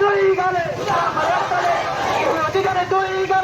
দুই গালে অধিকারে দুই গালে